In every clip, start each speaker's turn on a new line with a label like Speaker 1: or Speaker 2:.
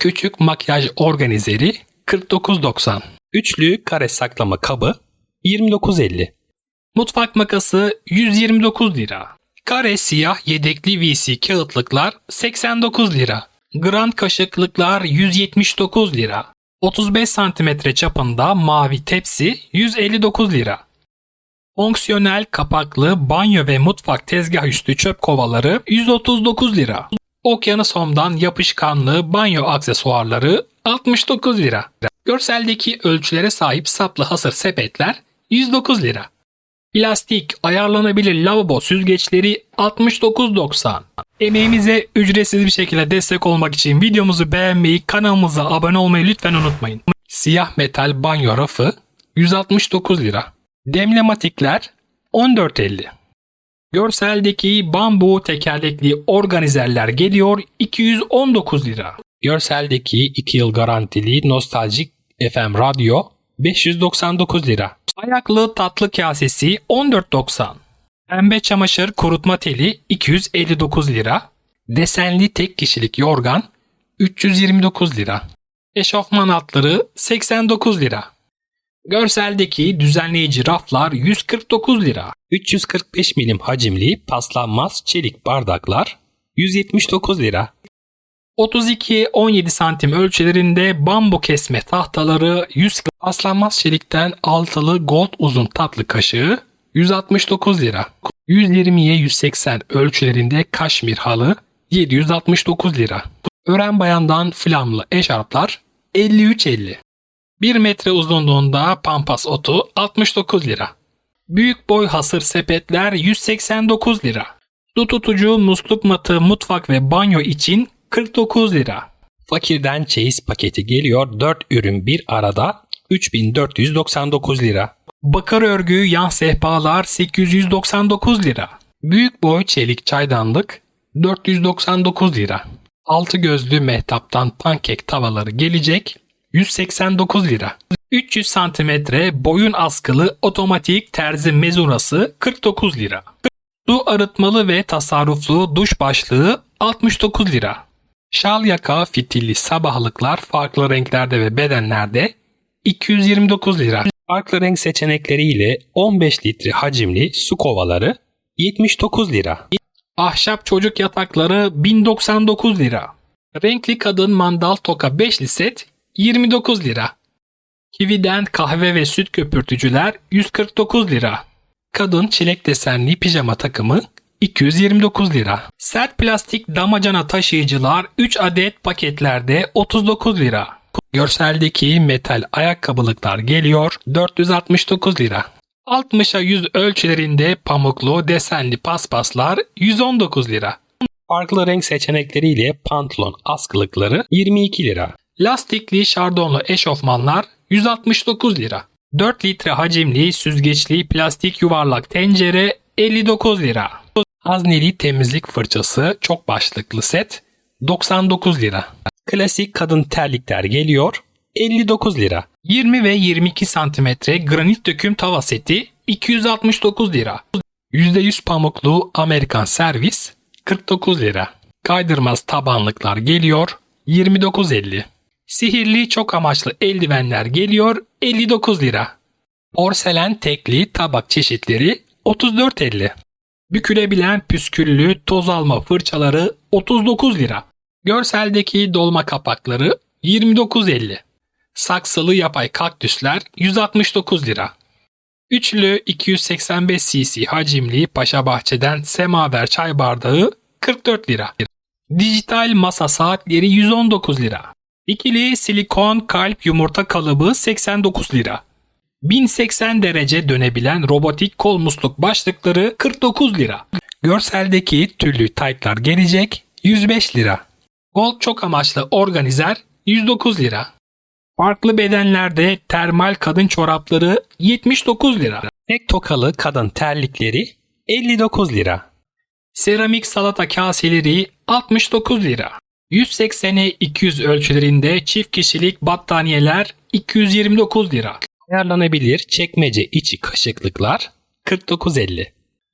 Speaker 1: Küçük makyaj organizeri 49.90. Üçlü kare saklama kabı 29.50. Mutfak makası 129 lira. Kare siyah yedekli VC kağıtlıklar 89 lira. Grand kaşıklıklar 179 lira. 35 cm çapında mavi tepsi 159 lira. Fonksiyonel kapaklı banyo ve mutfak tezgah üstü çöp kovaları 139 lira. Okyanus Home'dan yapışkanlı banyo aksesuarları 69 lira. Görseldeki ölçülere sahip saplı hasır sepetler 109 lira. Plastik ayarlanabilir lavabo süzgeçleri 69.90. Emeğimize ücretsiz bir şekilde destek olmak için videomuzu beğenmeyi, kanalımıza abone olmayı lütfen unutmayın. Siyah metal banyo rafı 169 lira. Demlematikler 14.50. Görseldeki bambu tekerlekli organizerler geliyor 219 lira. Görseldeki 2 yıl garantili nostaljik FM radyo 599 lira. Ayaklı tatlı kasesi 14.90. Pembe çamaşır kurutma teli 259 lira. Desenli tek kişilik yorgan 329 lira. Eşofman altları 89 lira. Görseldeki düzenleyici raflar 149 lira. 345 milim hacimli paslanmaz çelik bardaklar 179 lira. 32-17 santim ölçülerinde bambu kesme tahtaları 100 paslanmaz çelikten altılı gold uzun tatlı kaşığı 169 lira. 120'ye 180 ölçülerinde kaşmir halı 769 lira. Ören bayandan flamlı eşarplar 53.50. 1 metre uzunluğunda pampas otu 69 lira. Büyük boy hasır sepetler 189 lira. Su tutucu musluk matı mutfak ve banyo için 49 lira. Fakirden çeyiz paketi geliyor 4 ürün bir arada 3499 lira. Bakır örgü yan sehpalar 899 lira. Büyük boy çelik çaydanlık 499 lira. Altı gözlü mehtaptan pankek tavaları gelecek 189 lira. 300 santimetre boyun askılı otomatik terzi mezurası 49 lira. Su arıtmalı ve tasarruflu duş başlığı 69 lira. Şal yaka fitilli sabahlıklar farklı renklerde ve bedenlerde 229 lira. Farklı renk seçenekleriyle 15 litre hacimli su kovaları 79 lira. Ahşap çocuk yatakları 1099 lira. Renkli kadın mandal toka 5'li set 29 lira. Kivi'den kahve ve süt köpürtücüler 149 lira. Kadın çilek desenli pijama takımı 229 lira. Sert plastik damacana taşıyıcılar 3 adet paketlerde 39 lira. Görseldeki metal ayakkabılıklar geliyor 469 lira. 60'a 100 ölçülerinde pamuklu desenli paspaslar 119 lira. Farklı renk seçenekleriyle pantolon askılıkları 22 lira. Lastikli şardonlu eşofmanlar 169 lira. 4 litre hacimli süzgeçli plastik yuvarlak tencere 59 lira. Hazneli temizlik fırçası çok başlıklı set 99 lira. Klasik kadın terlikler geliyor 59 lira. 20 ve 22 santimetre granit döküm tava seti 269 lira. %100 pamuklu Amerikan servis 49 lira. Kaydırmaz tabanlıklar geliyor 29.50. Sihirli çok amaçlı eldivenler geliyor 59 lira. Porselen tekli tabak çeşitleri 34.50. Bükülebilen püsküllü toz alma fırçaları 39 lira. Görseldeki dolma kapakları 29.50. Saksılı yapay kaktüsler 169 lira. Üçlü 285 cc hacimli Paşa Bahçe'den semaver çay bardağı 44 lira. Dijital masa saatleri 119 lira. İkili silikon kalp yumurta kalıbı 89 lira. 1080 derece dönebilen robotik kol musluk başlıkları 49 lira. Görseldeki tüllü taytlar gelecek 105 lira. Gold çok amaçlı organizer 109 lira. Farklı bedenlerde termal kadın çorapları 79 lira. Tek tokalı kadın terlikleri 59 lira. Seramik salata kaseleri 69 lira. 180'e 200 ölçülerinde çift kişilik battaniyeler 229 lira. Ayarlanabilir çekmece içi kaşıklıklar 49.50.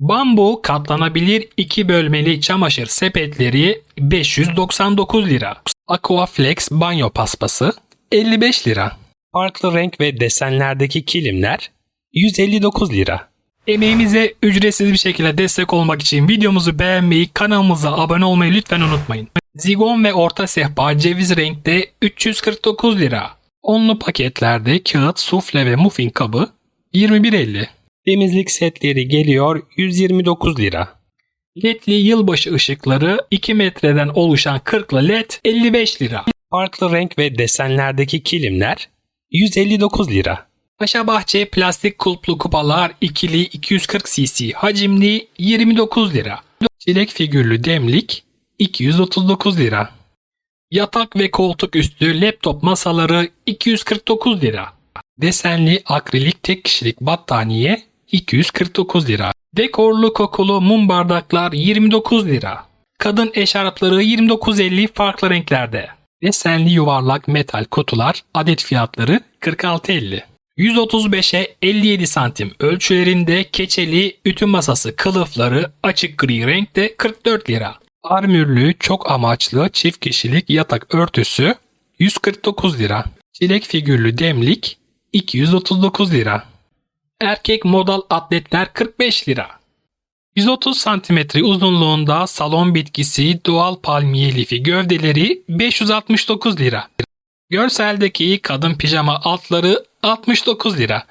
Speaker 1: Bambu katlanabilir iki bölmeli çamaşır sepetleri 599 lira. Aquaflex banyo paspası 55 lira. Farklı renk ve desenlerdeki kilimler 159 lira. Emeğimize ücretsiz bir şekilde destek olmak için videomuzu beğenmeyi, kanalımıza abone olmayı lütfen unutmayın. Zigon ve orta sehpa ceviz renkte 349 lira. Onlu paketlerde kağıt, sufle ve muffin kabı 21.50. Temizlik setleri geliyor 129 lira. LED'li yılbaşı ışıkları 2 metreden oluşan 40'lı LED 55 lira. Farklı renk ve desenlerdeki kilimler 159 lira. Paşa Bahçe plastik kulplu kupalar ikili 240 cc hacimli 29 lira. Çilek figürlü demlik 239 lira. Yatak ve koltuk üstü laptop masaları 249 lira. Desenli akrilik tek kişilik battaniye 249 lira. Dekorlu kokulu mum bardaklar 29 lira. Kadın eşarpları 29.50 farklı renklerde. Desenli yuvarlak metal kutular adet fiyatları 46.50. 135'e 57 santim ölçülerinde keçeli ütü masası kılıfları açık gri renkte 44 lira. Armürlü çok amaçlı çift kişilik yatak örtüsü 149 lira. Çilek figürlü demlik 239 lira. Erkek modal atletler 45 lira. 130 cm uzunluğunda salon bitkisi doğal palmiye lifi gövdeleri 569 lira. Görseldeki kadın pijama altları 69 lira.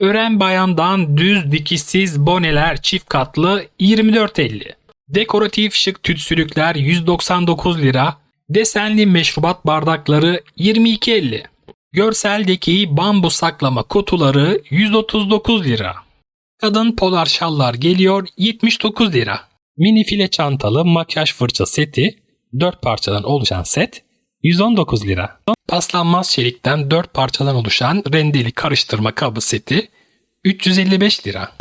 Speaker 1: Ören bayandan düz dikişsiz boneler çift katlı 24.50. Dekoratif şık tütsülükler 199 lira. Desenli meşrubat bardakları 22.50. Görseldeki bambu saklama kutuları 139 lira. Kadın polar şallar geliyor 79 lira. Mini file çantalı makyaj fırça seti 4 parçadan oluşan set 119 lira. Paslanmaz çelikten 4 parçadan oluşan rendeli karıştırma kabı seti 355 lira.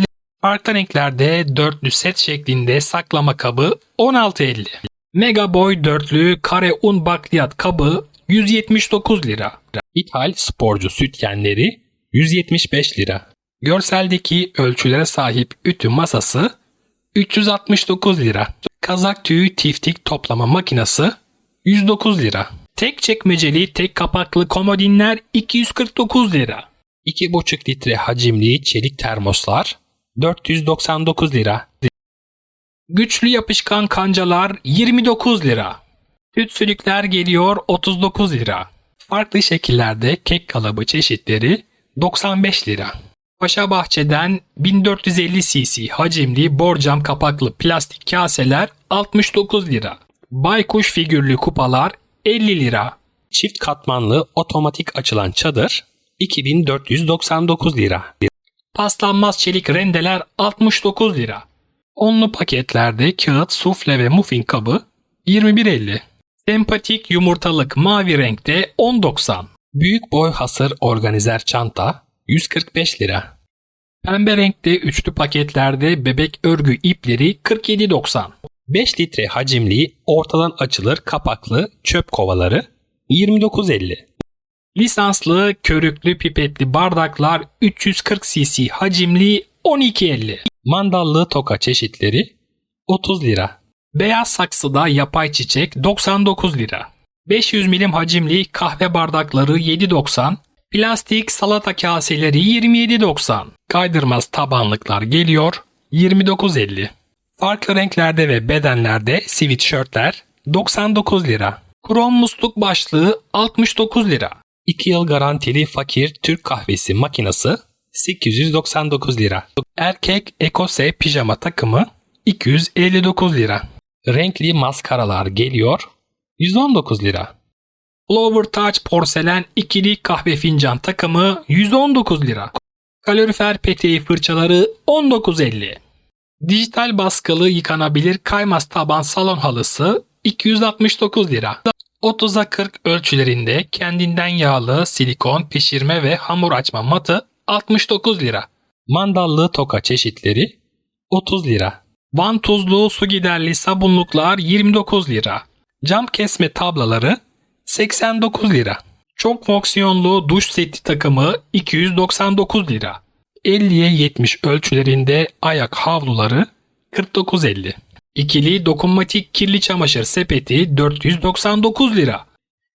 Speaker 1: Farklı renklerde dörtlü set şeklinde saklama kabı 16.50. Mega Boy dörtlü kare un bakliyat kabı 179 lira. İthal sporcu sütyenleri 175 lira. Görseldeki ölçülere sahip ütü masası 369 lira. Kazak tüyü tiftik toplama makinesi 109 lira. Tek çekmeceli tek kapaklı komodinler 249 lira. 2,5 litre hacimli çelik termoslar 499 lira. Güçlü yapışkan kancalar 29 lira. Tütsülükler geliyor 39 lira. Farklı şekillerde kek kalıbı çeşitleri 95 lira. Paşa Bahçe'den 1450 cc hacimli borcam kapaklı plastik kaseler 69 lira. Baykuş figürlü kupalar 50 lira. Çift katmanlı otomatik açılan çadır 2499 lira. Paslanmaz çelik rendeler 69 lira. Onlu paketlerde kağıt, sufle ve muffin kabı 21.50. Sempatik yumurtalık mavi renkte 10.90. Büyük boy hasır organizer çanta 145 lira. Pembe renkte üçlü paketlerde bebek örgü ipleri 47.90. 5 litre hacimli ortadan açılır kapaklı çöp kovaları 29.50. Lisanslı körüklü pipetli bardaklar 340 cc hacimli 12.50. Mandallı toka çeşitleri 30 lira. Beyaz saksıda yapay çiçek 99 lira. 500 milim hacimli kahve bardakları 7.90. Plastik salata kaseleri 27.90. Kaydırmaz tabanlıklar geliyor 29.50. Farklı renklerde ve bedenlerde sweatshirtler 99 lira. Krom musluk başlığı 69 lira. 2 yıl garantili fakir Türk kahvesi makinesi 899 lira. Erkek Ekose pijama takımı 259 lira. Renkli maskaralar geliyor 119 lira. Flower Touch porselen ikili kahve fincan takımı 119 lira. Kalorifer peteği fırçaları 19.50. Dijital baskılı yıkanabilir kaymaz taban salon halısı 269 lira. 30'a 40 ölçülerinde kendinden yağlı silikon pişirme ve hamur açma matı 69 lira. Mandallı toka çeşitleri 30 lira. Van tuzlu su giderli sabunluklar 29 lira. Cam kesme tablaları 89 lira. Çok fonksiyonlu duş seti takımı 299 lira. 50'ye 70 ölçülerinde ayak havluları 49.50. İkili dokunmatik kirli çamaşır sepeti 499 lira.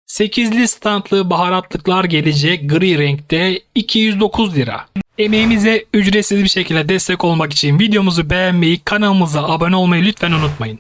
Speaker 1: 8'li standlı baharatlıklar gelecek gri renkte 209 lira. Emeğimize ücretsiz bir şekilde destek olmak için videomuzu beğenmeyi, kanalımıza abone olmayı lütfen unutmayın.